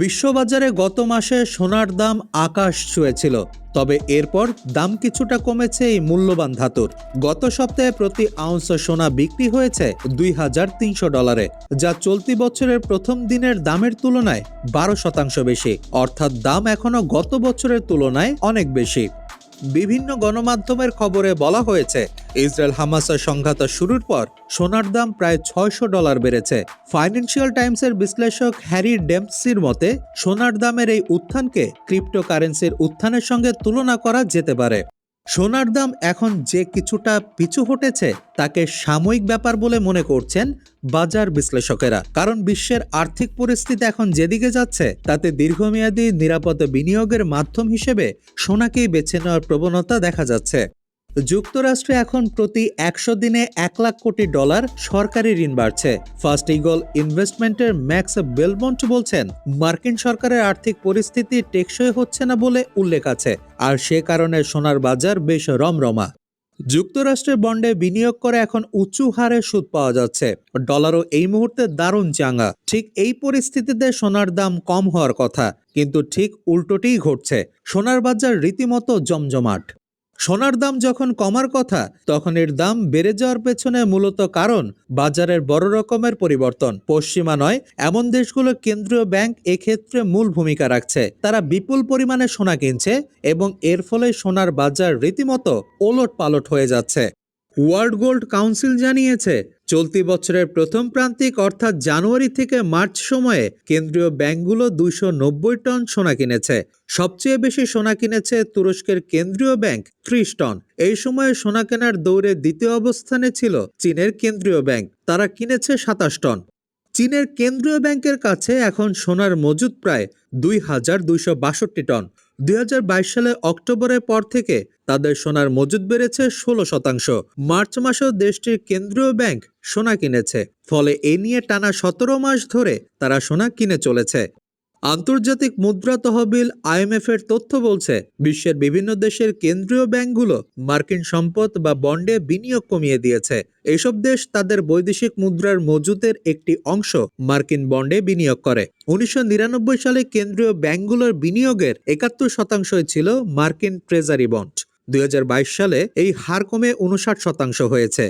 বিশ্ববাজারে গত মাসে সোনার দাম আকাশ ছুঁয়েছিল, তবে এরপর দাম কিছুটা কমেছে এই মূল্যবান ধাতুর। গত সপ্তাহে প্রতি আউন্স সোনা বিক্রি হয়েছে দুই হাজার তিনশো ডলারে, যা চলতি বছরের প্রথম দিনের দামের তুলনায় বারো শতাংশ বেশি, অর্থাৎ দাম এখনও গত বছরের তুলনায় অনেক বেশি। বিভিন্ন গণমাধ্যমের খবরে বলা হয়েছে ইসরায়েল হামাসের সংঘাত শুরুর পর সোনার দাম প্রায় ছয়শো ডলার বেড়েছে। ফাইন্যান্সিয়াল টাইমসের বিশ্লেষক হ্যারি ডেমসির মতে, সোনার দামের এই উত্থানকে ক্রিপ্টোকারেন্সির উত্থানের সঙ্গে তুলনা করা যেতে পারে। সোনার দাম এখন যে কিছুটা পিছু হটেছে, তাকে সাময়িক ব্যাপার বলে মনে করছেন বাজার বিশ্লেষকেরা। কারণ বিশ্বের আর্থিক পরিস্থিতি এখন যেদিকে যাচ্ছে, তাতে দীর্ঘমেয়াদী নিরাপদ বিনিয়োগের মাধ্যম হিসেবে সোনাকেই বেছে নেওয়ার প্রবণতা দেখা যাচ্ছে। যুক্তরাষ্ট্রে এখন প্রতি একশো দিনে এক লাখ কোটি ডলার সরকারি ঋণ বাড়ছে। ফার্স্ট ইগল ইনভেস্টমেন্টের ম্যাক্স বেলবন্ট বলছেন, মার্কিন সরকারের আর্থিক পরিস্থিতি টেকসই হচ্ছে না বলে উল্লেখ আছে, আর সে কারণে সোনার বাজার বেশ রমরমা। যুক্তরাষ্ট্রের বন্ডে বিনিয়োগ করে এখন উঁচু হারে সুদ পাওয়া যাচ্ছে। ডলারও এই মুহূর্তে দারুণ চাঙ্গা। ঠিক এই পরিস্থিতিতে সোনার দাম কম হওয়ার কথা, কিন্তু ঠিক উল্টোটিই ঘটছে। সোনার বাজার রীতিমতো জমজমাট। সোনার দাম যখন কমার কথা, তখন এর দাম বেড়ে যাওয়ার পেছনে মূলত কারণ বাজারের বড় রকমের পরিবর্তন। পশ্চিমা নয়, এমন দেশগুলো কেন্দ্রীয় ব্যাংক এক্ষেত্রে মূল ভূমিকা রাখছে। তারা বিপুল পরিমাণে সোনা কিনছে এবং এর ফলে সোনার বাজার রীতিমতো ওলট পালট হয়ে যাচ্ছে। ওয়ার্ল্ড গোল্ড কাউন্সিল জানিয়েছে চলতি বছরের প্রথম প্রান্তিক অর্থাৎ জানুয়ারি থেকে মার্চ সময়ে কেন্দ্রীয় ব্যাংকগুলো দুইশো নব্বই টন সোনা কিনেছে। সবচেয়ে বেশি সোনা কিনেছে তুরস্কের কেন্দ্রীয় ব্যাংক ত্রিশ টন। এই সময়ে সোনা কেনার দৌড়ে দ্বিতীয় অবস্থানে ছিল চীনের কেন্দ্রীয় ব্যাংক। তারা কিনেছে সাতাশ টন। চীনের কেন্দ্রীয় ব্যাংকের কাছে এখন সোনার মজুদ প্রায় দুই হাজার দুইশো বাষট্টি টন। দুই হাজার বাইশ সালে অক্টোবরের পর থেকে তাদের সোনার মজুদ বেড়েছে ষোলো শতাংশ। মার্চ মাসেও দেশটির কেন্দ্রীয় ব্যাংক সোনা কিনেছে। ফলে এ নিয়ে টানা সতেরো মাস ধরে তারা সোনা কিনে চলেছে। আন্তর্জাতিক মুদ্রা তহবিল আইএমএফ এর তথ্য বলছে, বিশ্বের বিভিন্ন দেশের কেন্দ্রীয় ব্যাংকগুলো মার্কিন সম্পদ বা বন্ডে বিনিয়োগ কমিয়ে দিয়েছে। এসব দেশ তাদের বৈদেশিক মুদ্রার মজুতের একটি অংশ মার্কিন বন্ডে বিনিয়োগ করে। উনিশশো নিরানব্বই সালে কেন্দ্রীয় ব্যাংকগুলোর বিনিয়োগের একাত্তর শতাংশই ছিল মার্কিন ট্রেজারি বন্ড। দুই হাজার বাইশ সালে এই হার কমে উনষাট শতাংশ হয়েছে।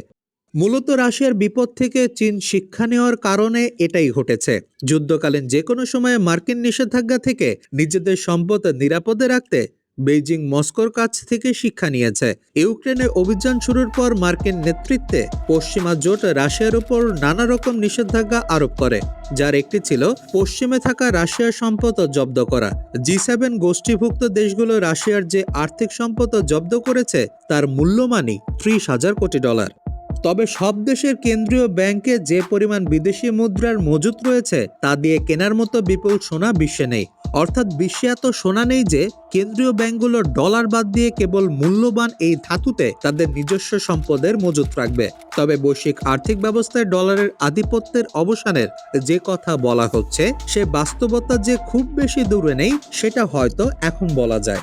মূলত রাশিয়ার বিপদ থেকে চীন শিক্ষা নেওয়ার কারণে এটাই ঘটেছে। যুদ্ধকালীন যে কোনো সময়ে মার্কিন নিষেধাজ্ঞা থেকে নিজেদের সম্পদ নিরাপদে রাখতে বেইজিং মস্কোর কাছ থেকে শিক্ষা নিয়েছে। ইউক্রেনে অভিযান শুরুর পর মার্কিন নেতৃত্বে পশ্চিমা জোট রাশিয়ার উপর নানা রকম নিষেধাজ্ঞা আরোপ করে, যার একটি ছিল পশ্চিমে থাকা রাশিয়ার সম্পদ জব্দ করা। জি সেভেন গোষ্ঠীভুক্ত দেশগুলো রাশিয়ার যে আর্থিক সম্পদ জব্দ করেছে, তার মূল্যমানই ত্রিশ হাজার কোটি ডলার। তবে সব দেশের কেন্দ্রীয় ব্যাংকে যে পরিমাণ বিদেশি মুদ্রার মজুত রয়েছে, তা দিয়ে কেনার মতো বিপুল সোনা বিশ্বে নেই। অর্থাৎ বিশ্বে এত সোনা নেই যে, কেন্দ্রীয় ব্যাংকগুলো ডলার বাদ দিয়ে কেবল মূল্যবান এই ধাতুতে তাদের নিজস্ব সম্পদের মজুত রাখবে। তবে বৈশ্বিক আর্থিক ব্যবস্থায় ডলারের আধিপত্যের অবসানের যে কথা বলা হচ্ছে, সে বাস্তবতা যে খুব বেশি দূরে নেই, সেটা হয়তো এখন বলা যায়।